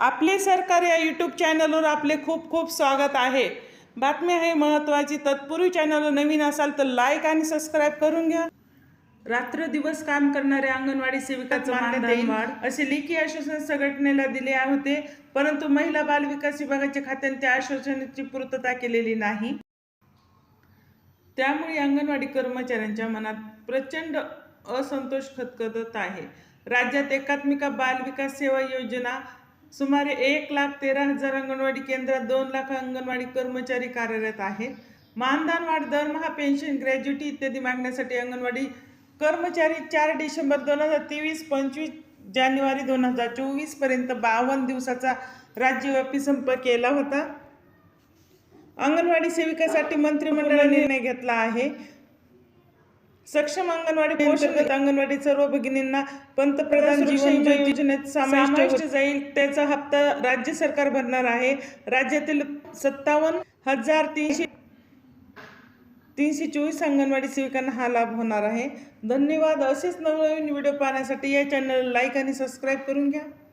आपले सरकार या यूट्यूब चॅनलवर आपले खूप खूप स्वागत आहे. बातमी आहे महत्त्वाची तत्पूर्वी चॅनलवर नवीन असाल तर लाईक आणि सबस्क्राईब करून घ्या. रात्र दिवस काम करणाऱ्या अंगणवाडी सेविकाचं मानधन असे लेखी आश्वासन संघटनेला दिले होते परंतु महिला बाल विकास विभागाच्या खात्याने त्या आश्वासनाची पूर्तता केलेली नाही. त्यामुळे अंगणवाडी कर्मचाऱ्यांच्या मनात प्रचंड असंतोष खतखतत आहे. राज्यात एकात्मिका बाल विकास सेवा योजना सुमारे एक लाख तेरा हजार अंगणवाडी केंद्रात दोन लाख अंगणवाडी कर्मचारी कार्यरत आहेत. मानधन वाढ दरमहा पेन्शन ग्रॅज्युटी इत्यादी मागण्यासाठी अंगणवाडी कर्मचारी चार डिसेंबर दोन हजार तेवीस पंचवीस जानेवारी दोन हजार चोवीसपर्यंत बावन्न दिवसाचा राज्यव्यापी संप केला होता. अंगणवाडी सेविकासाठी मंत्रिमंडळाने निर्णय घेतला आहे. सक्षम अंगणवाडी पोषक अंगणवाडी सर्व भगिनींना पंतप्रधान जीवन योजनेत समाविष्ट जाईल. त्याचा हप्ता राज्य सरकार भरणार आहे. राज्यातील सत्तावन्न हजार तीनशे तीनशे चोवीस अंगणवाडी सेविकांना हा लाभ होणार आहे. धन्यवाद. असेच नवनवीन व्हिडिओ पाहण्यासाठी या चॅनलला लाईक आणि सबस्क्राईब करून घ्या.